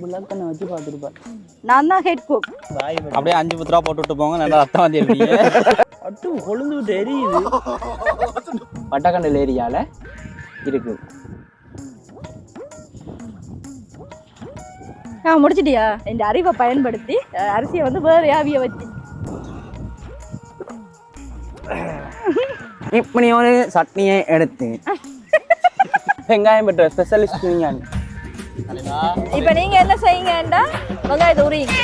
விளக்கண்ணை வச்சு பார்த்துருப்பார் நான் தான் ஹெட் குக் அப்படியே அஞ்சு பத்து ரூபா போட்டு விட்டு போங்க நல்லா ரத்தம் வந்து எப்படியே அட்டு கொழுந்து விட்டு எரியுது. வட்டக்கண்டல் ஏரியால இருக்குது ஆ முடிச்சிட்டியா? இந்த அறிவை பயன்படுத்தி அரிசியை வந்து வேறு ஆவிய வச்சு. இப்படி ஒரு சட்னியை எடுத்து வெங்காயம் பெற்ற ஸ்பெஷலிஸ்ட் நீங்கள் இப்போ நீங்க என்ன செய்யுங்கண்டா? வெங்காயத்தை உரியுங்க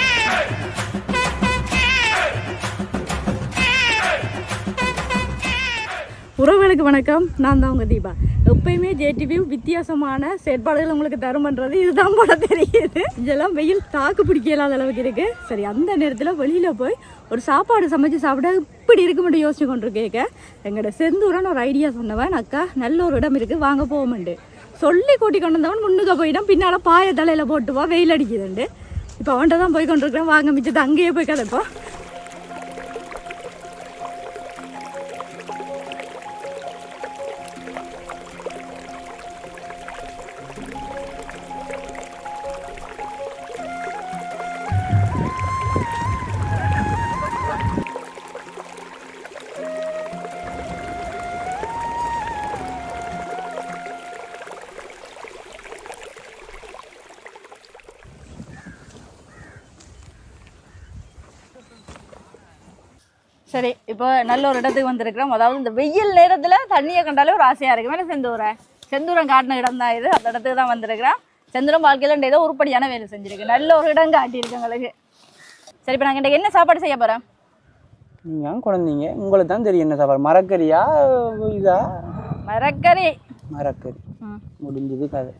உறவுகளுக்கு வணக்கம். நான் தான் உங்கள் தீபா. எப்பயுமே ஜேடிவி வித்தியாசமான செயற்பாடுகள் உங்களுக்கு தருமன்றது இதுதான் போல தெரியுது. இதெல்லாம் வெயில் தாக்கு பிடிக்க இல்லாத அளவுக்கு இருக்கு. சரி அந்த நேரத்தில் வெளியில் போய் ஒரு சாப்பாடு சமைச்சு சாப்பிட இப்படி இருக்கு மட்டும் யோசிச்சு கேட்க எங்களோட செந்தூரன் ஒரு ஐடியா சொன்னவன். அக்கா நல்ல ஒரு இடம் இருக்குது வாங்க போவோம்ண்டு. சொல்லி கூட்டி கொண்டு வந்தவன் முன்னுக்கு போயிட்டான். பின்னால் பாய தலையில் போட்டுவா வெயில் அடிக்குதுண்டு இப்போ அவன்கிட்ட தான் போய் கொண்டிருக்கிறேன். வாங்க மிச்சத்தை அங்கேயே போய் கதைப்போம் சரி இப்போ நல்ல ஒரு இடத்துக்கு வந்திருக்கிறோம். அதாவது இந்த வெயில் நேரத்தில் தண்ணியை கண்டாலே ஒரு ஆசையாக இருக்கு மேலே செந்தூரம் செந்தூரம் காட்டின இடம் தான் இது. அந்த இடத்துக்கு தான் வந்திருக்கிறோம். செந்தூரம் வாழ்க்கையில் ஏதோ உருப்படியான வேலை செஞ்சிருக்கு. நல்ல ஒரு இடம் காட்டியிருக்கு எங்களுக்கு சரி இப்போ நாங்கள் இன்றைக்கு என்ன சாப்பாடு செய்ய போகிறோம் நீங்கள் குழந்தைங்க. உங்களுக்கு தான் தெரியும் என்ன சாப்பாடு. மரக்கறியா இதா? மரக்கறி. மரக்கறி. முடிஞ்சது கதை.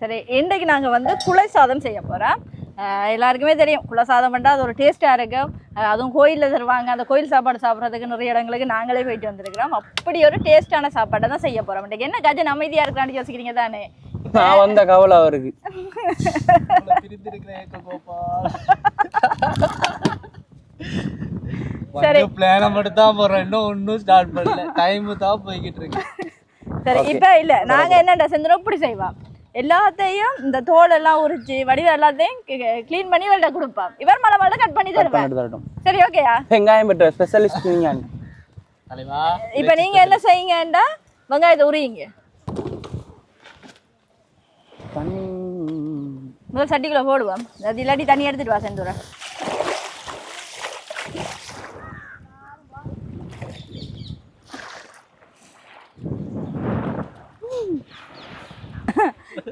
சரி இன்றைக்கு நாங்கள் வந்து குலை சாதம் செய்ய போகிறோம் எல்லாருக்குமே தெரியும். குலை சாதம் பண்ணால் அது ஒரு டேஸ்ட்டாக இருக்கும் அதுவும் கோயிலில் தருவாங்க. அந்த கோயில் சாப்பாடு சாப்பிட்றதுக்கு நிறைய இடங்களுக்கு நாங்களே போயிட்டு வந்திருக்கிறோம். அப்படி ஒரு டேஸ்ட்டான சாப்பாடை தான் செய்ய போகிறோம் இன்றைக்கு என்ன கஜன் அமைதியாக இருக்கலாம்னு யோசிக்கிறீங்க தானே? நான் வந்த கவலை அவருக்கு. சரி. பிளான மட்டும் தான் இன்னும் ஒன்றும் ஸ்டார்ட் பண்ணல. டைம் தான் போய்கிட்டு இருக்கு. சரி இப்போ இல்லை. நாங்கள் என்னடா செஞ்சோம்? இப்படி செய்வோம். எல்லாத்தையும் இந்த தோலெல்லாம் உரிச்சு வடிவ எல்லாத்தையும் க்ளீன் பண்ணி வெளில கொடுப்போம் இவர் மலை மலை கட் பண்ணி தருவேன் சரி ஓகேயா வெங்காயம் பெற்ற ஸ்பெஷலிஸ்ட் தலைவா இப்போ நீங்கள் என்ன செய்யுங்கண்டா வெங்காயத்தை உரியுங்க. தண்ணி. முதல் சட்டிக்குள்ள போடுவோம். அது இல்லாட்டி தண்ணி எடுத்துட்டு வா செந்தூர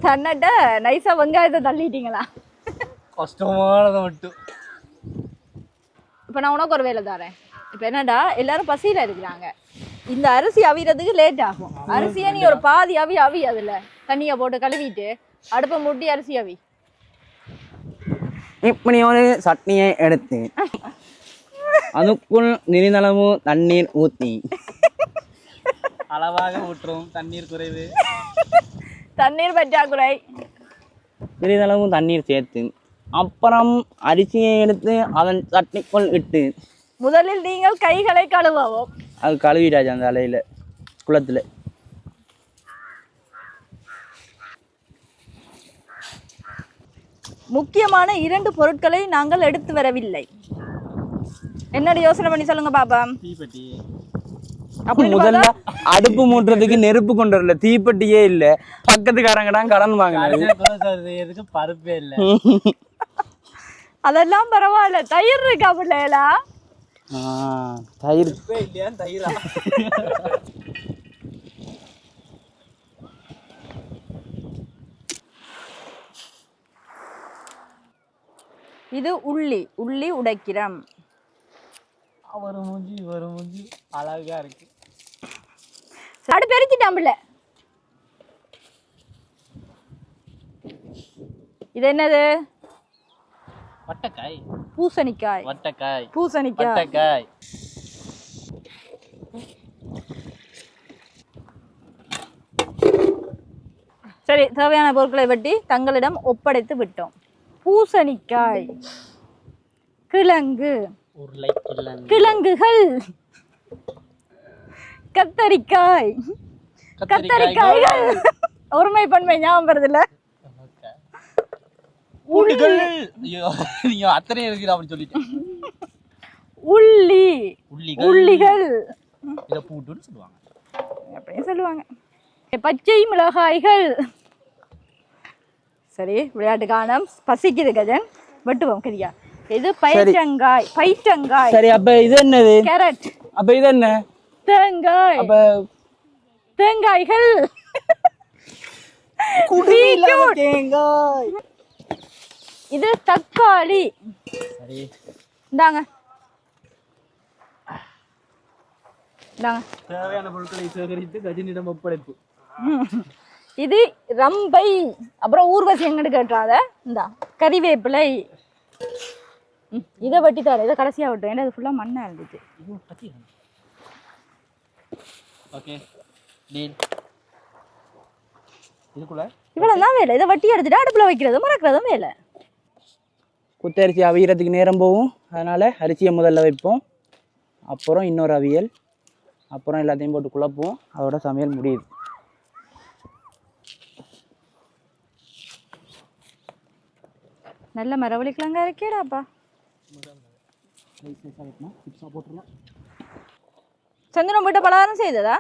தன்னட்ட நைஸா வெங்காயத்தை தள்ளிட்டீங்களா? கஷ்டமானதை மட்டும். இப்போ நான் உனக்கு ஒரு வேலை தரேன். இப்போ என்னடா எல்லாரும் பசியில் இருக்கிறாங்க. இந்த அரிசி அவிறதுக்கு லேட் ஆகும். அரிசியை நீ ஒரு பாதி அவி அவி அதில். தண்ணியை போட்டு கழுவிட்டு அடுப்பை மூட்டி அரிசி அவி. இப்படி ஒரு சட்னியை எடுத்து அதுக்குள் நிரிந்தளவு தண்ணீர் ஊற்றி அளவாக ஊற்றுறோம் தண்ணீர் குறைவு. தண்ணீர் பற்றாக்குறை. சிறிதளவு தண்ணீர் சேர்த்து அப்புறம் அரிசியை எடுத்து அதன் சட்னிக்குள் இட்டு முதலில் நீங்கள் கைகளை கழுவவும். அது கழுவிடாச்சு அந்த அலையில் குளத்தில். முக்கியமான இரண்டு பொருட்களை நாங்கள் எடுத்து வரவில்லை. என்னடி யோசனை பண்ணி சொல்லுங்க பாப்பா. முதல்ல அடுப்பு மூட்டுறதுக்கு நெருப்பு கொண்டு வரல தீப்பெட்டியே இல்லை. பக்கத்துக்காரங்க தான் கடன் வாங்கினது. எதுக்கு பருப்பே இல்லை. அதெல்லாம் பரவாயில்ல. தயிர் இருக்கா பிள்ளைகளா ஆ, தயிர். தயிரா? இது உள்ளி. உள்ளி உடைக்கிறோம். ஒரு மூஞ்சி ஒரு மூஞ்சி அழகா இருக்கு. பெருக்கிட்டான் பிள்ளை. இது என்னது? வட்டக்காய். பூசணிக்காய். வட்டக்காய். பூசணிக்காய். வட்டக்காய். சரி தேவையான பொருட்களை வெட்டி தங்களிடம் ஒப்படைத்து விட்டோம். பூசணிக்காய். கிழங்கு. கிழங்குகள். கத்தரிக்காய். கத்தரிக்காய்கள். ஒருமை பன்மை ஞாபகம் அத்தனை அப்படி சொல்லிட்டேன். உள்ளி. உள்ளிகள். உள்ளிகள். இதை பூட்டுன்னு சொல்லுவாங்க. அப்படின்னு சொல்லுவாங்க. பச்சை மிளகாய்கள். சரி விளையாட்டு காலம் பசிக்குது கஜன். வெட்டுவோம் கரியா இது பயிற்றங்காய் பயிற்றங்காய் சரி அப்ப இது என்னது? கேரட். அப்ப இது என்ன? தேங்காய். அப்ப தேங்காய்கள். தேங்காய். இது தக்காளி. இந்தாங்க. இந்தாங்க. தேவையான பொருட்களை சேகரித்து கஜினிடம் ஒப்படைப்பு. இது ரம்பை. அப்புறம் ஊர்வசி எங்கன்னு கேட்டாத இந்தா கறிவேப்பிலை. இதை வெட்டி தர இதை கடைசியாக விட்டோம் ஏன்னா இது ஃபுல்லாக மண்ணாக இருந்துச்சு. ஓகே டீல் இதுக்குள்ள? இவ்வளோ தான் வேலை. இதை வட்டி எடுத்துட்டு அடுப்பில் வைக்கிறது மறக்கிறதும் வேலை. குத்தரிசி அவியறதுக்கு நேரம் போகும். அதனால் அரிசியை முதல்ல வைப்போம். அப்புறம் இன்னொரு அவியல். அப்புறம் எல்லாத்தையும் போட்டு குழப்போம் அதோட சமையல் முடியுது. நல்ல மரவழிக்கலாங்க இருக்கேடாப்பா. சந்திரன் போட்ட பலகாரம் செய்ததா?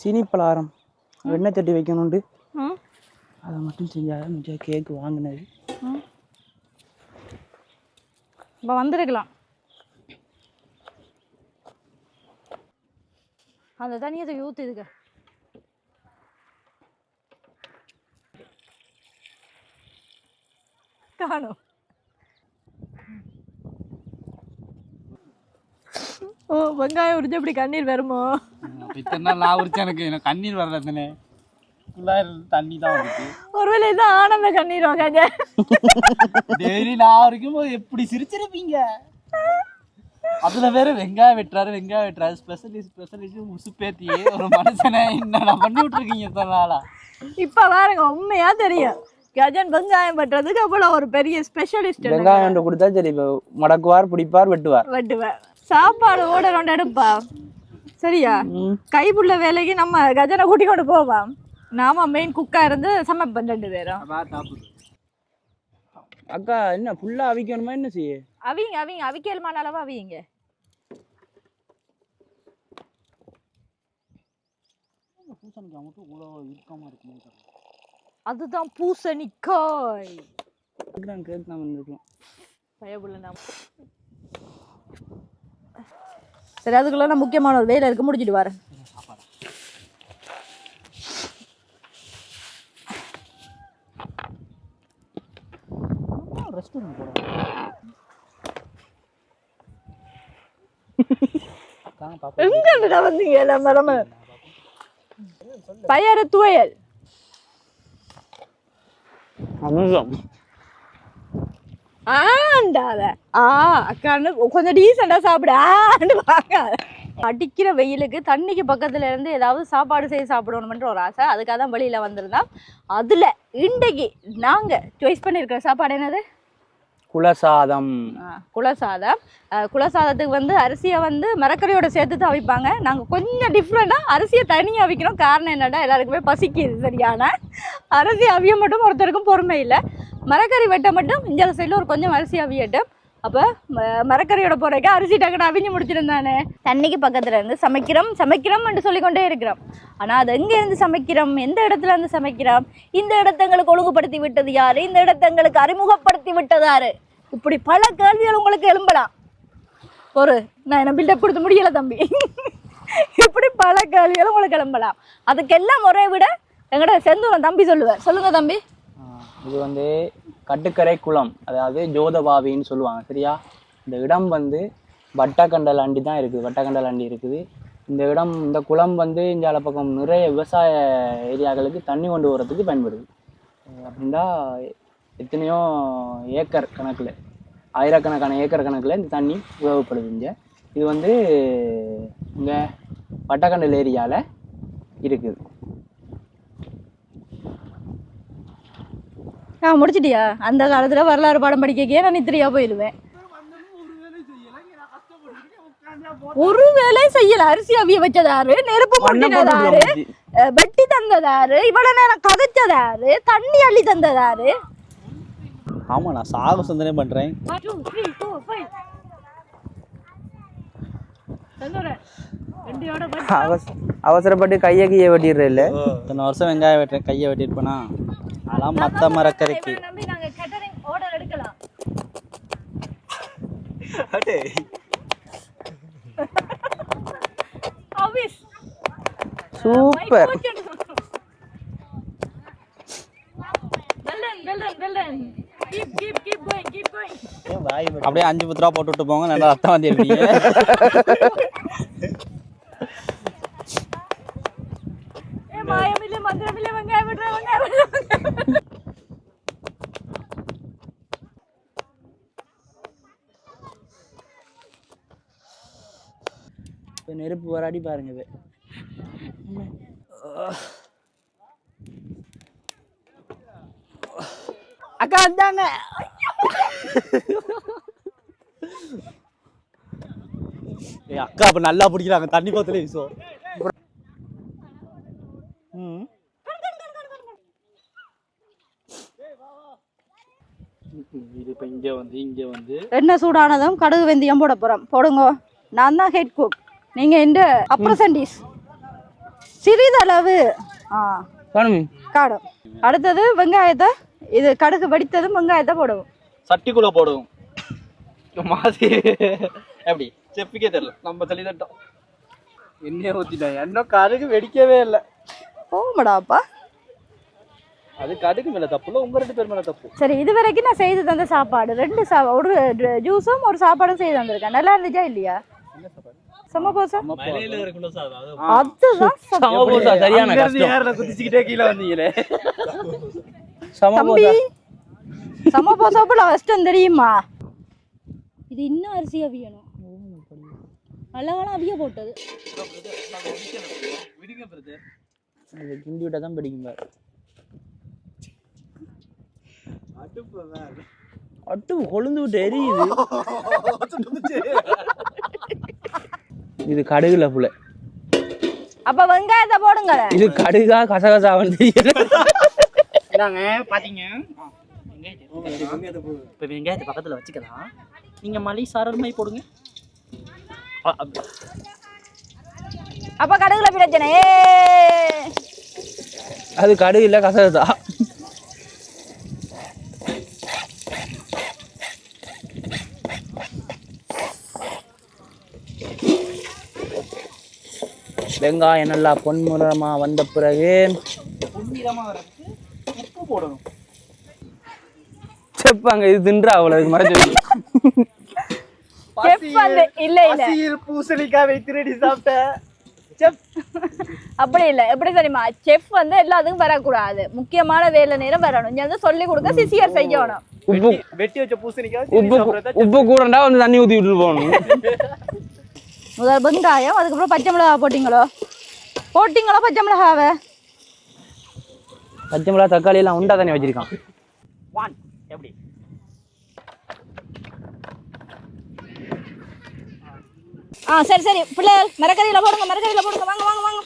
சீனி பலகாரம். வெண்ணெய் தட்டி வைக்கணுண்டு ம். அதை மட்டும் செஞ்சால் மிச்சம் கேக்கு வாங்கினது. இப்போ வந்திருக்கலாம். அந்த தண்ணியை தூக்கி ஊற்றுதுங்க காணும். ஓ வெங்காயம் உரிஞ்சு அப்படி கண்ணீர் வருமோ? இத்தனை நாள் நான் உரிச்சு எனக்கு எனக்கு கண்ணீர் வரல தானே தண்ணி தான் வந்துச்சு ஒருவேளை தான் ஆனந்த கண்ணீர் வாங்க டெய்லி நான் வரைக்கும் எப்படி சிரிச்சிருப்பீங்க? அதுல வேற வெங்காயம் வெட்டுறாரு வெங்காயம் வெட்டுறாரு. ஸ்பெஷலிஸ்ட் ஸ்பெஷலிஸ்ட் உசுப்பேத்தியே ஒரு மனுஷனை என்னடா பண்ணி விட்டுருக்கீங்க இத்தனை நாளா? இப்ப பாருங்க உண்மையா தெரியும். கஜன் வெங்காயம் பண்றதுக்கு அவ்வளவு ஒரு பெரிய ஸ்பெஷலிஸ்ட் வெங்காயம் கொடுத்தா சரி இப்போ மடக்குவார் பிடிப்பார் வெட்டுவார். வெட்டுவேன் சாப்பாடு ஓட ரெண்டு எடுப்பா. சரியா. கைப்புள்ள வேலைக்கு நம்ம கஜனை கூட்டி கொண்டு போவோம். நாம மெயின் குக்கா இருந்து சமைப்போம் ரெண்டு பேரும். அக்கா என்ன ஃபுல்லாக அவிக்கணுமா என்ன செய்ய? அவிங்க அவிங்க அவிக்கலுமான அளவு அவிங்க அதுதான் பூசணிக்காய். நான் கேட்காம இருந்திருக்கலாம் பயப்புள்ள நாம. சரி அதுக்குள்ள நான் முக்கியமான ஒரு வேலை இருக்கு முடிச்சுட்டு வரேன். ரெஸ்டாரண்ட் போகிறோம் எங்கடா வந்தீங்க? எல்லாம் பயறு துவையல். அமிர்தம். ஆண்டாத ஆ அக்கான்னு கொஞ்சம் டீசெண்டா சாப்பிடு. ஆண்டு வாங்க அடிக்கிற வெயிலுக்கு தண்ணிக்கு பக்கத்துல இருந்து ஏதாவது சாப்பாடு செய்து சாப்பிடணும்ன்ற ஒரு ஆசை. அதுக்காக தான் வெளியில வந்திருந்தோம். அதுல இன்றைக்கு நாங்க சாய்ஸ் பண்ணியிருக்கிற சாப்பாடு என்னது? குலசாதம். குலசாதம். குலசாதத்துக்கு வந்து அரிசியை வந்து மரக்கறியோட சேர்த்து தான் அவிப்பாங்க. நாங்கள் கொஞ்சம் டிஃப்ரெண்ட்டாக அரிசியை தனியாக அவிக்கிறோம் காரணம் என்னடா எல்லாருக்குமே பசிக்குது சரியான. அரிசி அவிய மட்டும் ஒருத்தருக்கும் பொறுமை இல்லை. மரக்கறி வெட்ட மட்டும் இந்த சைடில் ஒரு கொஞ்சம் அரிசி அவியட்டும் அப்போ மரக்கறியோட போகிறக்கு அரிசி டக்குனு அவிஞ்சு முடிச்சிருந்தானே. தண்ணிக்கு பக்கத்தில் இருந்து சமைக்கிறோம் சமைக்கிறோம் என்று சொல்லிக்கொண்டே இருக்கிறோம். ஆனால் அது எங்கேருந்து சமைக்கிறோம் எந்த இடத்துல இருந்து சமைக்கிறோம் இந்த இடத்தங்களுக்கு ஒழுங்குபடுத்தி விட்டது யார்? இந்த இடத்தங்களுக்கு அறிமுகப்படுத்தி விட்டது யார்? இப்படி பல கேள்விகள் உங்களுக்கு எழும்பலாம். ஒரு நான் என்ன பில்டப் கொடுத்து முடியல தம்பி. இப்படி பல கேள்விகள் உங்களுக்கு எழும்பலாம். அதுக்கெல்லாம் முறையை விட எங்கட செந்தூரம் தம்பி சொல்லுவேன் சொல்லுங்க தம்பி. இது வந்து கட்டுக்கரை குளம் அதாவது ஜோதபாவின்னு சொல்லுவாங்க சரியா? இந்த இடம் வந்து வட்டக்கண்டல் அண்டி தான் இருக்குது வட்டக்கண்டல் அண்டி இருக்குது. இந்த இடம் இந்த குளம் வந்து இந்த பக்கம் நிறைய விவசாய ஏரியாக்களுக்கு தண்ணி கொண்டு போகிறதுக்கு பயன்படுது. அப்படின்னா எத்தனையோ ஏக்கர் கணக்கில் ஆயிரக்கணக்கான ஏக்கர் கணக்கில் இந்த தண்ணி உபயோகப்படுது இங்கே. இது வந்து இங்கே வட்டக்கண்டல் ஏரியாவில் இருக்குது. ஆ முடிச்சிட்டியா? அந்த காலத்துல வரலாறு பாடம் படிக்கக்கே நான் நித்திரியா போயிடுவேன். ஒரு வேலை செய்யல. அரிசி அவிய வச்சதாரு நெருப்பு முட்டினதாரு வெட்டி தந்ததாரு இவ்வளவு நேரம் கதைச்சதாரு தண்ணி அள்ளி தந்ததாரு. ஆமா நான் சாக சொந்தனே பண்றேன். அவசரப்பட்டு கையை கையை வெட்டிடுற இல்ல இத்தனை வருஷம் வெங்காயம் வெட்டுறேன் கையை வெட்டிருப்பேனா அதெல்லாம் மத்த மரக்கரைக்கு நம்பி நாங்க கேட்டரிங் ஆர்டர் எடுக்கலாம். Office super. அப்படியே அஞ்சு பத்து ரூபா போட்டு விட்டு போங்க நல்லா ரத்தம் வந்து இருப்பீங்க ஏ மாயமில்லை மந்திரமில்லை வெங்காயம் விடுற வெங்காயம் விடுற வெங்காயம் விடுற. இப்போ நெருப்பு வராடி பாருங்க இது ஏய் அக்கா அப்ப நல்லா பிடிக்கிறாங்க. தண்ணி பத்துல வீசுவோம் ம். இது இப்போ இங்கே வந்து இங்கே வந்து. எண்ணெய் சூடானதும் கடுகு வெந்தயம் போட போறோம். போடுங்க. நான் தான் ஹெட் குக் நீங்க இந்த அப்ரசன்டிஸ் சிறிதளவு ஆ காணுமே. காடும் அடுத்தது வெங்காயத்தை இது கடுகு வெடித்ததும் வெங்காயத்தை போடுவோம். சட்டிக்குள்ள போடுவோம். மாதிரி. எப்படி? செப்பிக்கே தெரியல. நம்ம சொல்லி தட்டோம் எண்ணெயை ஊற்றிட்டோம் எண்ணெய் கடுகு வெடிக்கவே இல்லை. போகமாடாப்பா அது கடுகு மேலே தப்பு இல்லை. உங்கள் ரெண்டு பேர் மேலே தப்பு. சரி இது வரைக்கும் நான் செய்து தந்த சாப்பாடு. ரெண்டு சா ஒரு ஜூஸும் ஒரு சாப்பாடும் செய்து தந்திருக்கேன். நல்லா இருந்துச்சா இல்லையா? சமபோசா அதுதான் சரியான கஷ்டம். குதிச்சுக்கிட்டே கீழே வந்தீங்களே. தம்பி. சமபோசா சமபோசா போல கஷ்டம் தெரியுமா? இது இன்னும் அரிசி அவியணும் அழகான அவிய போட்டது. விடுங்க பிரதர் அது கிண்டி விட்டா தான் பிடிக்கும் பாரு. அட்டு கொழுந்து விட்டு எரியுது. இது கடுகுல புல அப்ப வெங்காயத்தை போடுங்க இது கடுகா கசகசாவன்னு தெரியல இதாங்க பாத்தீங்க? இப்போ வெங்காயத்தை பக்கத்தில் வச்சுக்கலாம். நீங்கள் மலி சாரல் போடுங்க. அப்ப கடுகுல பிரச்சனை. அது கடுகு இல்ல கசகசா வெங்காயம் நல்லா பொன்முறமா வந்த பிறகு பொன்னிறமா வரதுக்கு உப்பு போடணும். செப்பாங்க இது தின்றா அவ்வளவு மறைச்சு இல்ல இல்ல. பூசணிக்காய் வைத்து ரெடி சாப்பிட்டேன் செப். அப்படி இல்ல எப்படி தெரியுமா? செஃப் வந்து எல்லாத்துக்கும் வரக்கூடாது. முக்கியமான வேலை நேரம் வரணும். இங்க வந்து சொல்லி கொடுக்க சிசியர் செய்யணும். உப்பு. வெட்டி வச்ச பூசணிக்காய் உப்பு உப்பு கூடண்டா வந்து தண்ணி ஊத்தி விட்டு போகணும். முதல் வெங்காயம் அதுக்கப்புறம் பச்சை மிளகா போட்டீங்களோ? போட்டீங்களோ பச்சை மிளகாவை? பச்சை மிளகா தக்காளி எல்லாம் உண்டா தானே வச்சிருக்கான்? ஒன் எப்படி? ஆ சரி சரி. பிள்ளைகள் மரக்கறியில போடுங்க மரக்கறியில போடுங்க. வாங்க வாங்க வாங்க.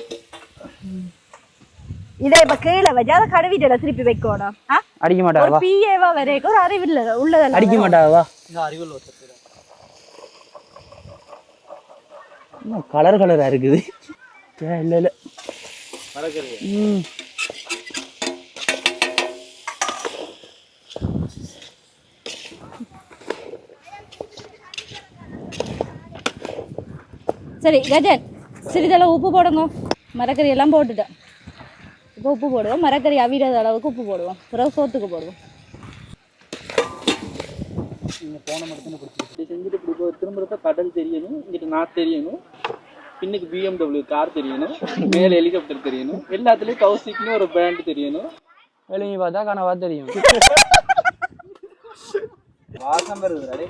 இதை இப்ப கீழே வச்சு அதை கழுவிட்டு திருப்பி வைக்கணும் ஆ? அடிக்க மாட்டாவா பிஏவா வரைக்கும் ஒரு அறிவில்ல உள்ளதெல்லாம் அடிக்க மாட்டாவா ஒருத்தர் கலர் கலரா இருக்குது. இல்ல இல்ல ம். சரி கஜன் சிறிதளவு உப்பு போடுங்க. மரக்கறி எல்லாம் போட்டுட்டேன். இப்போ உப்பு போடுவோம். மரக்கறி அவிடாத அளவுக்கு உப்பு போடுவோம். பிறகு சோத்துக்கு போடுவோம். நீங்கள் போன மட்டும் பிடிச்சிருக்கு. செஞ்சுட்டு இப்படி போ- திரும்ப திரும்ப கடல் தெரியணும். இங்கிட்ட நான் தெரியணும். பின்னுக்கு பிஎம்டபிள்யூ கார் தெரியணும். மேலே ஹெலிகாப்டர் தெரியணும். எல்லாத்துலேயும் கௌசிக்னு ஒரு பிராண்ட் தெரியணும். வெளியே பார்த்தா கனவா தெரியும். வாசம் வருது.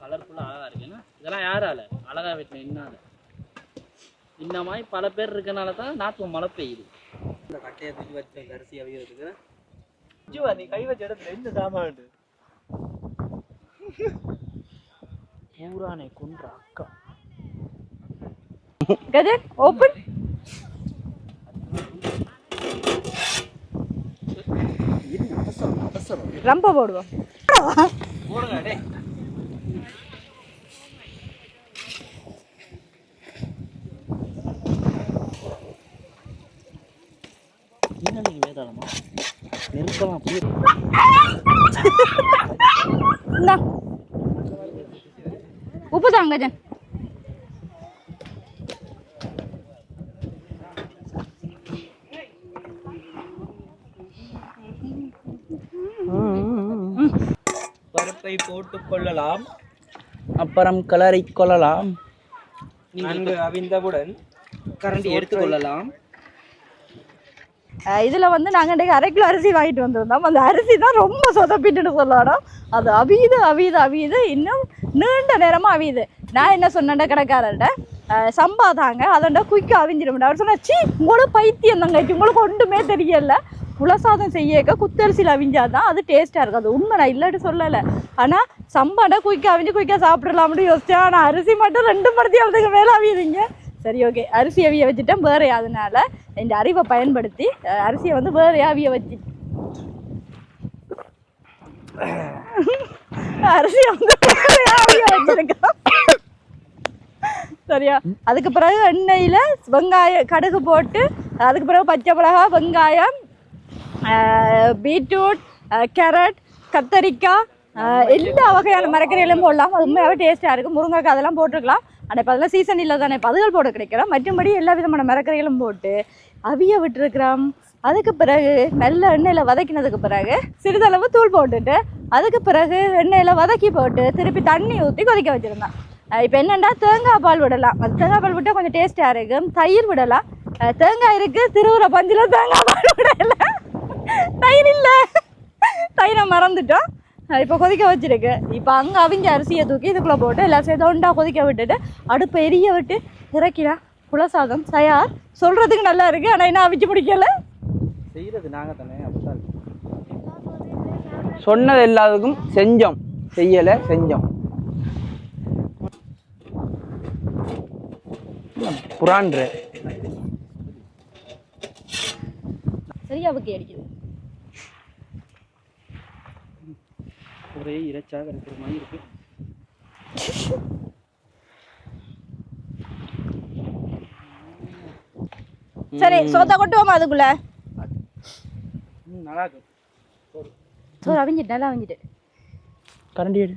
கலர்ஃபுல்லாக அழகாக இருக்குன்னா இதெல்லாம் யாரால? அழகா வீட்டில் என்னால இந்த மாதிரி பல பேர் இருக்கனால தான் நாட்டு மழை பெய்யுது. இந்த கட்டையை தூக்கி வச்ச அரிசி அவிகிறதுக்கு ஜுவா நீ கை வச்ச இடத்துல இந்த சாமான் பூரானை கொன்ற அக்கா. கஜன் ஓப்பன் ரொம்ப போடுவோம். நெருக்கலாம் உப்பு தாங்க கொள்ளலாம். அப்புறம் கிளறி கொள்ளலாம். நன்கு அவிந்தவுடன் கரண்டி எடுத்துக்கொள்ளலாம் இதுல வந்து நாங்க இன்றைக்கு அரை கிலோ அரிசி வாங்கிட்டு வந்திருந்தோம். அந்த அரிசி தான் ரொம்ப சொதப்பிட்டுன்னு சொல்லலாம். அது அவியுது அவியுது அவியுது. இன்னும் நீண்ட நேரமா அவியுது. நான் என்ன சொன்னேன் கடைக்காரர்கிட்ட அஹ் சம்பா தாங்க. அதோட குயிக்காக அவிஞ்சிடும் அவர் சொன்னா சி உங்களுக்கு பைத்தியம் தாங்க. உங்களுக்கு ஒன்றுமே தெரியல. புலசாதம் செய்யக்க குத்தரிசியில் அவிஞ்சாதான் அது டேஸ்ட்டாக இருக்கும் அது உண்மை. நான் இல்லைன்னு சொல்லலை. ஆனால் சம்பாடை குயிக்காக அவிஞ்சு குயிக்காக சாப்பிடலாம்னு யோசிச்சேன். ஆனால் அரிசி மட்டும் ரெண்டு மணி நேரத்துக்கு மேலே அவியுதுங்க. சரி ஓகே அரிசி அவிய வச்சுட்டேன். வேறு அதனால இந்த அறிவை பயன்படுத்தி அரிசியை வந்து வேறு அவிய வச்சு அரிசியை வந்து அவிய வச்சிருக்கேன் சரியா? அதுக்கு பிறகு எண்ணெயில் வெங்காயம் கடுகு போட்டு அதுக்கு பிறகு பச்சை மிளகா வெங்காயம் பீட்ரூட் கேரட் கத்தரிக்காய் எல்லா வகையான மரக்கறிகளும் போடலாம். அது உண்மையாகவே டேஸ்ட்டாக இருக்கும். முருங்கைக்காய் அதெல்லாம் போட்டிருக்கலாம். ஆனால் இப்போ அதெல்லாம் சீசன் இல்லை தானே. பதுகள் அதுகள் போட கிடைக்கலாம் மற்றும்படி எல்லா விதமான மரக்கறிகளும் போட்டு அவிய விட்டுருக்குறோம். அதுக்கு பிறகு நல்ல எண்ணெயில் வதக்கினதுக்கு பிறகு சிறிதளவு தூள் போட்டுட்டு அதுக்கு பிறகு எண்ணெயில் வதக்கி போட்டு திருப்பி தண்ணி ஊற்றி கொதிக்க வச்சுருந்தேன் இப்போ என்னென்னா தேங்காய் பால் விடலாம். அது தேங்காய் பால் விட்டால் கொஞ்சம் டேஸ்ட்டாக இருக்கும். தயிர் விடலாம். தேங்காய் இருக்குது திருவுற பஞ்சில் தேங்காய் பால் விடலாம் தயிர் இல்லை. தயிரை மறந்துட்டோம். இப்போ கொதிக்க வச்சிருக்கு. இப்போ அங்கே அவிஞ்ச அரிசியை தூக்கி இதுக்குள்ளே போட்டு எல்லாம் சேர்த்து ஒண்டா கொதிக்க விட்டுட்டு அடுப்பை எரிய விட்டு இறக்கிடா குலசாதம் தயார். சொல்கிறதுக்கு நல்லா இருக்குது ஆனால் என்ன அவிச்சு பிடிக்கல செய்யறது நாங்க தானே. அப்படிதான். சொன்னது எல்லாத்துக்கும் செஞ்சோம். செய்யலை செஞ்சோம். புறான்ற சரியா அவுக்கி அடிக்குது ஒரே இறைச்சாக இருக்கிற மாதிரி இருக்கு. சரி சோத்தா கொட்டுவோமா அதுக்குள்ள. நல்லா இருக்கு. சோறு. அவிஞ்சிட்டு நல்லா அவிஞ்சிட்டு. கரண்டி எடு.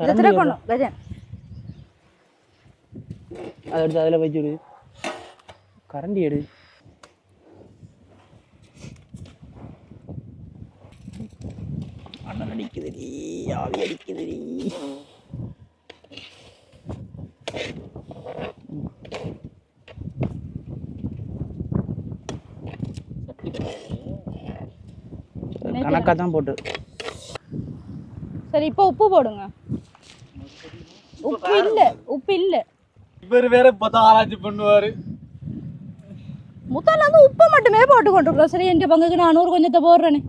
இதை திறக்கணும் கஜன். அதை எடுத்து அதில் வச்சுடு கரண்டி எடு. அண்ணன் அடிக்குதுடி ஆவி அடிக்குதுடி. கணக்காக தான் போட்டு. சரி இப்போ உப்பு போடுங்க. உப்பு இல்லை உப்பு இல்லை. இவர் வேற இப்பதான் ஆராய்ச்சி பண்ணுவாரு. முத்தால வந்து உப்பை மட்டுமே போட்டு கொண்டிருக்கிறோம் சரி என் பங்குக்கு நான் நூறு கொஞ்சத்தை போடுறேனே.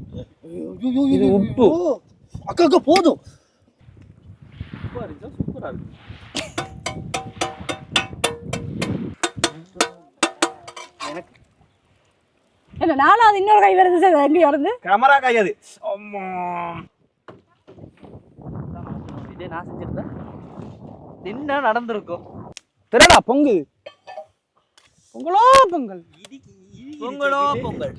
இது உப்பு. அக்கா அக்கா போதும். சூப்பரா இருக்கு எனக்கு. என்ன நாலாவது இன்னொரு கை வருது சார் எங்கே வருது கேமரா கையாது அம்மா. இதே நான் செஞ்சிருந்தேன் என்ன நடந்திருக்கும். திரடா பொங்குது பொங்கலோ பொங்கல். பொங்கலோ பொங்கல்.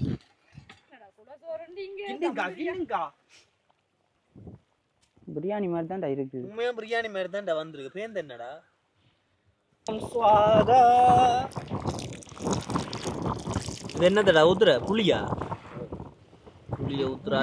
பிரியாணி மாதிரி தான்டா இருக்குது உண்மையா பிரியாணி மாதிரி தான்டா வந்திருக்கு. பேருந்து என்னடா? சுவாதா. இது என்னதுடா? ஊத்துற புளியா? புளிய ஊத்துறா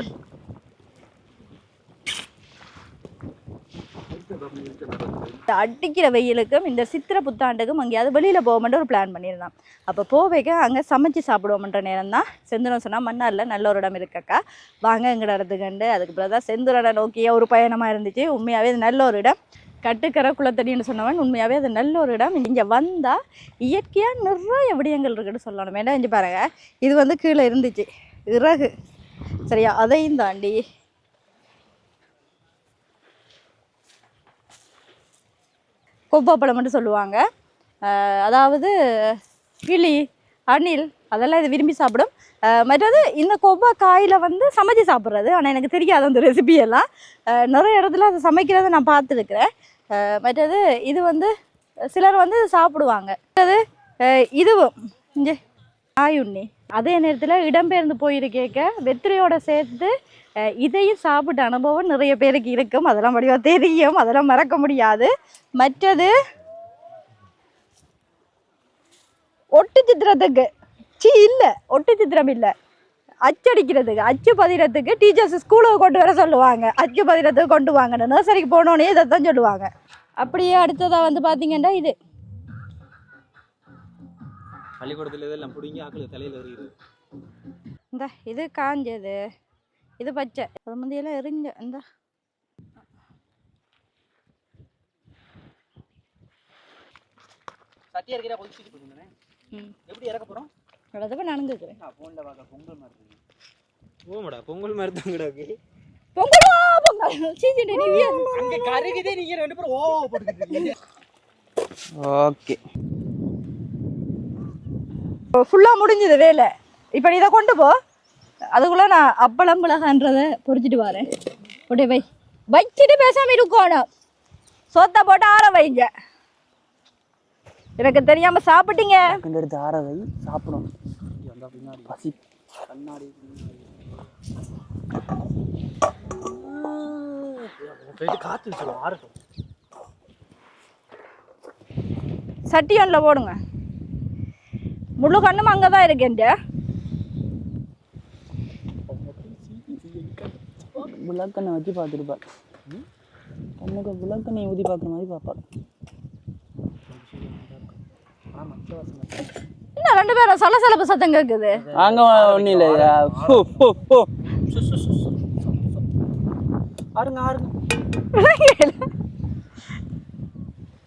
இந்த அடிக்கிற வெயிலுக்கும் இந்த சித்திரை புத்தாண்டுக்கும் எங்கேயாவது வெளியில் போவோம்ன்ற ஒரு பிளான் பண்ணியிருந்தான். அப்போ போவேக்க அங்கே சமைச்சு சாப்பிடுவோம்ன்ற நேரம் தான் செந்துரம் சொன்னால் மன்னாரில் நல்ல ஒரு இடம் இருக்கக்கா. வாங்க எங்கட இடத்துக்கண்டு அதுக்கு பிறகு தான் செந்துரனை நோக்கிய ஒரு பயணமாக இருந்துச்சு. உண்மையாகவே இது நல்ல ஒரு இடம். கட்டுக்கரை குளத்தடின்னு சொன்னவன் உண்மையாகவே அது நல்ல ஒரு இடம். இங்கே வந்தால் இயற்கையாக நிறைய விடயங்கள் இருக்குன்னு சொல்லணும். ஏன்னா இங்கே பாருங்கள் இது வந்து கீழே இருந்துச்சு. இறகு. சரியா? அதையும் தாண்டி கொவ்வாப்பழம்னு சொல்லுவாங்க. அதாவது கிளி அணில் அதெல்லாம் இது விரும்பி சாப்பிடும். மற்றது இந்த கொவ்வா காயில் வந்து சமைச்சு சாப்பிட்றது. ஆனால் எனக்கு தெரியாது அந்த ரெசிபியெல்லாம் நிறைய இடத்துல அதை சமைக்கிறதை நான் பார்த்துருக்குறேன். மற்றது இது வந்து சிலர் வந்து சாப்பிடுவாங்க. அது இதுவும் இங்கே ஆயுண்ணி அதே நேரத்தில் இடம்பெயர்ந்து போயிருக்கேக்க வெற்றியோட சேர்த்து இதையும் சாப்பிட்ட அனுபவம் நிறைய பேருக்கு இருக்கும். அதெல்லாம் வடிவா தெரியும். அதெல்லாம் மறக்க முடியாது. மற்றது ஒட்டு சித்திரத்துக்கு. சீ இல்லை. ஒட்டு சித்திரம் இல்லை. அச்சடிக்கிறதுக்கு அச்சு பதிரத்துக்கு டீச்சர்ஸ் ஸ்கூலுக்கு கொண்டு வர சொல்லுவாங்க. அச்சு பதிரத்துக்கு கொண்டு வாங்கன்னு. நர்சரிக்கு போனோடனே இதை தான் சொல்லுவாங்க. அப்படியே அடுத்ததாக வந்து பார்த்தீங்கன்னா இது. பள்ளிக்கூடத்துல இதெல்லாம் பிடிங்கி ஆக்கள் தலையில் வருகிறது இந்த இது காஞ்சது. இது பச்சை. அது முந்தையெல்லாம் எரிஞ்ச இந்த. சட்டியா இருக்கிறா பொதிச்சுட்டு போயிருந்தேன் ம். எப்படி இறக்க போறோம்? அவ்வளோதான் நான் இருக்கிறேன் ஃபோனில் பார்க்க பொங்கல் மாதிரி ஓமாடா பொங்கல் மாதிரி தான் கிடக்கு பொங்கலா பொங்கல். சீச்சி நிவியா அங்க கருகுதே நீங்க ரெண்டு பேரும் ஓ போட்டுக்கிட்டு ஓகே. ஃபுல்லாக முடிஞ்சது வேலை. இப்போ நீ இதை கொண்டு போ. அதுக்குள்ளே நான் அப்பளம் மிளகான்றதை பொரிச்சிட்டு வரேன். உடனே வை வச்சுட்டு பேசாமல் இருக்கணும் சோத்தை போட்டு ஆற வைங்க. எனக்கு தெரியாம சாப்பிட்டீங்க. எடுத்து ஆற வை சாப்பிடும் பசி. கண்ணாடி போயிட்டு காத்து வச்சிடும் ஆறட்டும். சட்டி ஒன்றில் போடுங்க. முழு கண்ணும் அங்கே தான் இருக்கேன் விளக்கண்ணை வச்சு பார்த்துருப்பாள் கண்ணுக்கு விளக்கண்ணை ஊதி பார்க்குற மாதிரி பார்ப்பாள் என்ன ரெண்டு பேரும் சலசலப்பு சத்தம் கேட்குது அங்கே ஒன்றும் இல்லை போ போ போ. ஆறுங்க ஆறுங்க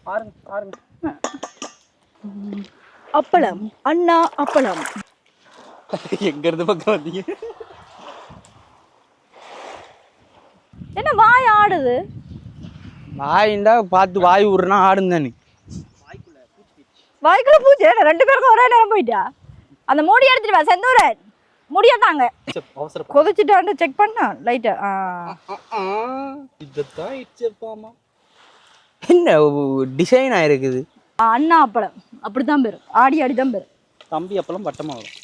ஆறுங்க ஆறுங்க அப்பளம் அண்ணா அப்பளம். எங்க இருந்து பக்கம் வந்தீங்க? என்ன வாய் ஆடுது? வாயிண்டா பார்த்து வாய் விட்றனா ஆடுந்தானு. வாய்க்குள்ள பூச்சி. என்ன ரெண்டு பேருக்கும் ஒரே நேரம் போயிட்டா? அந்த மூடி எடுத்துட்டு வா செந்தூரன் முடிய தாங்க. அவசர கொதிச்சுட்டான்னு செக் பண்ணா லைட்டா இதைத்தான் இச்சப்பாமா என்ன டிசைன் ஆயிருக்குது அண்ணா அப்பளம் அப்படித்தான் பெறும் ஆடி ஆடி தான் பெறும் தம்பி அப்பெல்லாம் பட்டமா வரும்.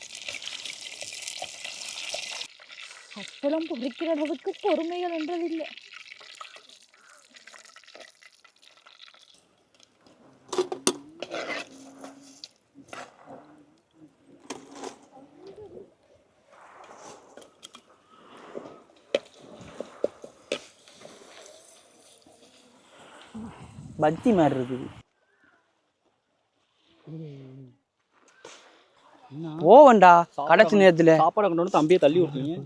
அப்பளம் பொறிக்கிற அளவுக்கு பொறுமைகள் என்றது இல்லை பக்தி மாதிரி இருக்குது ஓவன்டா கடைசி நேரத்துல. சாப்பாடு கொண்டு வந்து தம்பியை தள்ளி விட்டுருங்க.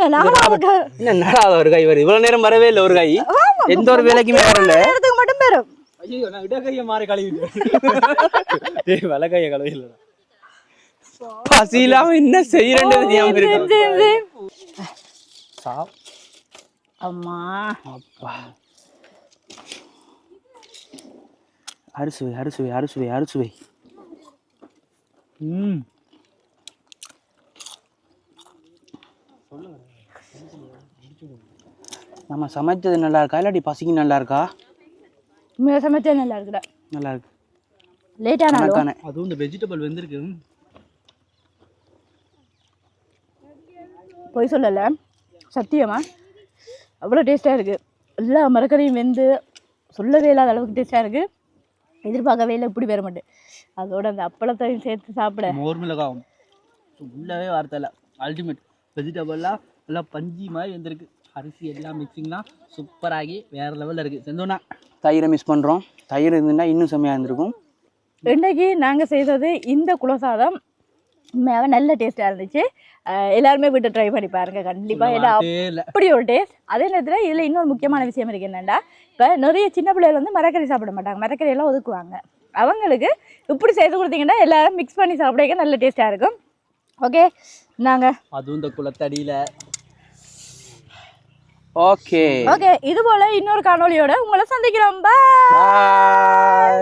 என்ன நடாத ஒரு காய் வருது? இவ்வளவு நேரம் வரவே இல்லை ஒரு காய் எந்த ஒரு வேலைக்குமே வரல. நேரத்துக்கு மட்டும் பெறும் ஐயோ நான் இட கையை மாறி கழுவிட்டு டேய் வலை கையை கழுவி இல்லைடா. பசி இல்லாம என்ன செய்யறேன்னு தெரியாம இருக்கு சா அம்மா. அப்பா. அறுசுவை அறுசுவை அறுசுவை அறுசுவை. ம். நம்ம சமைச்சது நல்லா இருக்கா இல்லாட்டி பசிக்கு நல்லா இருக்கா உண்மையா சமைச்சா நல்லா இருக்குடா நல்லா இருக்கு லேட் ஆனாலும். கணக்கான. அதுவும் இந்த வெஜிடபிள் வெந்திருக்கு. பொய் சொல்லலை. சத்தியமா? அவ்வளோ டேஸ்ட்டாக இருக்குது எல்லா மரக்கறியும் வெந்து சொல்லவே இல்லாத அளவுக்கு டேஸ்ட்டாக இருக்குது எதிர்பார்க்கவே இல்லை இப்படி வர மாட்டேன். அதோட அந்த அப்பளத்தையும் சேர்த்து சாப்பிட. மோர் மிளகாவும். உள்ளவே வார்த்தை இல்லை. அல்டிமேட் வெஜிடபிள்லாம் எல்லாம் பஞ்சி மாதிரி வந்திருக்கு. அரிசி எல்லாம் மிக்சிங்லாம் சூப்பராகி வேற லெவலில் இருக்குது செந்தோனா தயிரை மிஸ் பண்ணுறோம் தயிர் இருந்துன்னா இன்னும் செம்மையாக இருந்திருக்கும். இன்னைக்கு நாங்கள் செய்தது இந்த குலசாதம் உண்மையாகவே நல்ல டேஸ்ட்டாக இருந்துச்சு. எல்லாருமே வீட்டை ட்ரை பண்ணி பாருங்க. கண்டிப்பாக ஏன்னா அப்படி ஒரு டேஸ்ட் அதே நேரத்தில் இதில் இன்னொரு முக்கியமான விஷயம் இருக்கு என்னென்னா இப்போ நிறைய சின்ன பிள்ளைகள் வந்து மரக்கறி சாப்பிட மாட்டாங்க. மரக்கறி எல்லாம் ஒதுக்குவாங்க. அவங்களுக்கு இப்படி செய்து கொடுத்தீங்கன்னா எல்லாரும் மிக்ஸ் பண்ணி சாப்பிட நல்ல டேஸ்ட்டாக இருக்கும். ஓகே நாங்கள் அதுவும் இந்த குளத்தடியில். ஓகே ஓகே இது போல இன்னொரு காணொளியோட உங்களை சந்திக்கிறோம். பாய்